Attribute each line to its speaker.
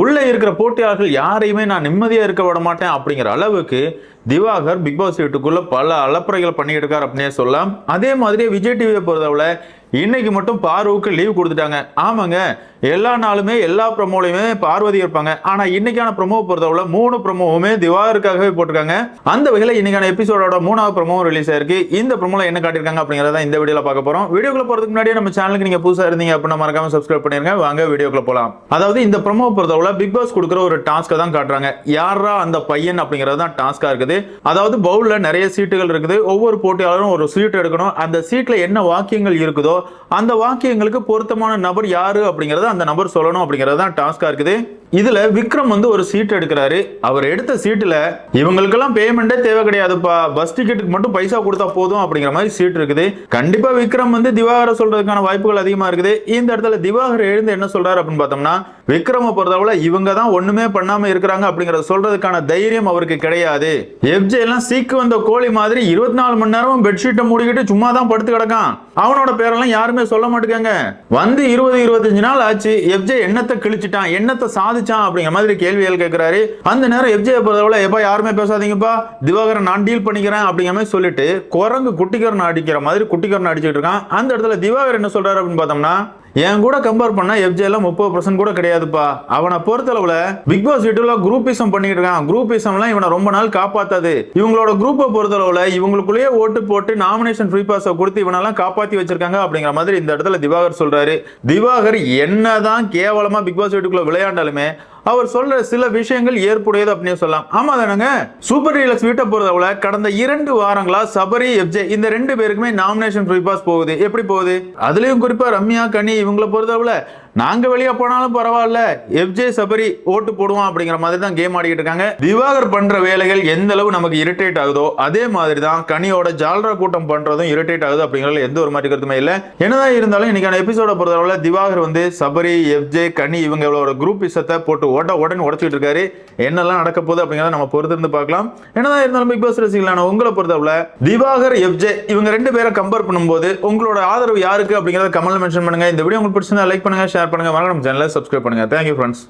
Speaker 1: உள்ளே இருக்கிற போட்டியாளர்கள் யாரையுமே நான் நிம்மதியாக இருக்க விட மாட்டேன் அப்படிங்கிற அளவுக்கு திவாகர் பிக் பாஸ் வீட்டுக்குள்ளே பல அலப்பறைகள் பண்ணிக்கிட்டு இருக்கார் அப்படின்னே சொல்லலாம். அதே மாதிரியே விஜய் டிவியை பொறுத்தவரை இன்னைக்கு மட்டும் பார்வுக்கு லீவ் கொடுத்துட்டாங்க. ஆமாங்க எல்லா நாளுமே எல்லா ப்ரமோலையுமே பார்வதி இருப்பாங்க. ஆனா இன்னைக்கான ப்ரமோ பொறுத்தவரை மூணு ப்ரமோவுமே திவாகருக்காகவே போட்டிருக்காங்க. அந்த வகையில் இன்னைக்கான எபிசோடோட மூணாவது ப்ரமோவும் ரிலீஸ் ஆயிருக்கு. இந்த ப்ரமோல என்ன காட்டியிருக்காங்க அப்படிங்கிறத இந்த வீடியோல பார்க்க போறோம். வீடியோக்குள்ள போறதுக்கு முன்னாடி நம்ம சேனலுக்கு நீங்க புதுசா இருந்தீங்க அப்படின்னா மறக்காம சப்ஸ்கிரைப் பண்ணிருங்க. வாங்க வீடியோக்குள்ள போலாம். அதாவது இந்த ப்ரமோ பொறுத்தவரை பிக் பாஸ் கொடுக்குற ஒரு டாஸ்க்கை தான் காட்டுறாங்க. யாரா அந்த பையன் அப்படிங்கிறது தான் டாஸ்கா இருக்குது. அதாவது பவுல்ல நிறைய சீட்டுகள் இருக்குது. ஒவ்வொரு போட்டியாளரும் ஒரு சீட் எடுக்கணும். அந்த சீட்ல என்ன வாக்கியங்கள் இருக்குதோ அந்த வாக்கியங்களுக்கு பொருத்தமான நபர் யாரு அப்படிங்கறத அந்த நபர் சொல்லணும் அப்படிங்கிறது தான் டாஸ்கா இருக்குது. இதுல விக்ரம் வந்து ஒரு சீட் எடுக்கிறாரு. அவர் எடுத்த சீட்டுல இவங்களுக்கெல்லாம் பேமெண்டே தேவை கிடையாதுப்பா. பஸ் டிக்கெட்டுக்கு மட்டும் பைசா கொடுத்தா போதும் அப்படிங்கிற மாதிரி சீட் இருக்குது. கண்டிப்பா விக்ரம் வந்து திவாகர சொல்றதுக்கான வாய்ப்புகள் அதிகமா இருக்குது. இந்த இடத்துல திவாகர் எழுந்து என்ன சொல்றாரு அப்படின்னு பார்த்தோம்னா விக்ரம பொறுத்தவரை இவங்க தான் ஒண்ணுமே பண்ணாம இருக்கிறாங்க அப்படிங்கறத சொல்றதுக்கான தைரியம் அவருக்கு கிடையாது. எஃப்ஜே எல்லாம் சீக்கு வந்த கோழி மாதிரி இருபத்தி நாலு மணி நேரம் பெட்ஷீட்டை மூடிக்கிட்டு சும்மா தான் படுத்து கிடக்கான். அவனோட பேரெல்லாம் யாருமே சொல்ல மாட்டேங்க வந்து இருபது இருபத்தஞ்சு நாள் ஆச்சு. எஃப்ஜே என்னத்தை கிழிச்சிட்டான்? எண்ணத்தை சாதிச்சான் அப்படிங்கிற மாதிரி கேள்விகள் கேட்கிறாரு அந்த நேரம் எஃப்ஜே பொறுத்தவரை எப்பா யாருமே பேசாதீங்கப்பா. திவாகரன் நான் டீல் பண்ணிக்கிறேன் அப்படிங்கிற மாதிரி சொல்லிட்டு குரங்கு குட்டிக்கரன் அடிக்கிற மாதிரி குட்டிக்கரன் அடிச்சுட்டு இருக்கான். அந்த இடத்துல திவாகர் என்ன சொல்றாரு அப்படின்னு பார்த்தோம்னா என் கூட கம்பேர் பண்ணா எஃப்ஜே எல்லாம் முப்பது பர்சன்ட் கூட கிடையாதுப்பா. அவனை பொறுத்தளவுல பிக் பாஸ் வீட்டுல குரூப்பிசம் பண்ணிட்டு இருக்கான். குரூப்பிசம்லாம் இவனை ரொம்ப நாள் காப்பாத்தாது. இவங்களோட குரூப்பை பொறுத்தளவுல இவங்களுக்குள்ளேயே ஓட்டு போட்டு நாமினேஷன் ஃப்ரீ பாஸை கொடுத்து இவனெல்லாம் காப்பாத்தி வச்சிருக்காங்க அப்படிங்கிற மாதிரி இந்த இடத்துல திவாகர் சொல்றாரு. திவாகர் என்னதான் கேவலமா பிக் பாஸ் வீட்டுக்குள்ள விளையாண்டாலுமே அவர் சொல்ற சில விஷயங்கள் ஏற்புடையது அப்படின்னு சொல்லலாம். ஆமா தானங்க? சூப்பர் டீலக்ஸ் வீட்டை பொறுத்தவரை கடந்த இரண்டு வாரங்களா சபரி எஃப்ஜே இந்த ரெண்டு பேருக்குமே நாமினேஷன் ஃப்ரீ பாஸ் போகுது. எப்படி போகுது? அதுலயும் குறிப்பா ரம்யா கனி இவங்களை பொறுத்தவரை நாங்க வெளியே போனாலும் பரவாயில்ல. எஃப்ஜே சபரி ஓட்டு போடுவோம் அப்படிங்கிற மாதிரி தான் கேம் ஆடிக்கிட்டு இருக்காங்க. திவாகர் பண்ற வேலைகள் எந்த அளவு நமக்கு இரிட்டேட் ஆகுதோ அதே மாதிரி தான் கனியோட ஜால்ரா கூட்டம் பண்றதும் இரிட்டேட் ஆகுது அப்படிங்கிறதுல எந்த ஒரு மாதிரி கருத்துமே இல்லை. என்னதான் இருந்தாலும் இன்னைக்கான எபிசோட பொறுத்தவரை திவாகர் வந்து சபரி எஃப்ஜே கனி இவங்களோட குரூப் இசத்தை போட்டு ஓட்ட உடனே உடச்சிட்டு இருக்காரு. என்னெல்லாம் நடக்க போகுது அப்படிங்கிறத நம்ம பொறுத்திருந்து பார்க்கலாம். என்னதான் இருந்தாலும் பிக் பாஸ் ரசிகளான உங்களை பொறுத்தவரை திவாகர் எஃப்ஜே இவங்க ரெண்டு பேரை கம்பேர் பண்ணும்போது உங்களோட ஆதரவு யாருக்கு அப்படிங்கறத கமல் மென்ஷன் பண்ணுங்க. இந்த வீடியோ உங்களுக்கு பிடிச்சிருந்தா லைக் பண்ணுங்க ஷேர் பண்ணுங்க. மறக்காம சேனலை சப்ஸ்கிரைப் பண்ணுங்க. Thank you friends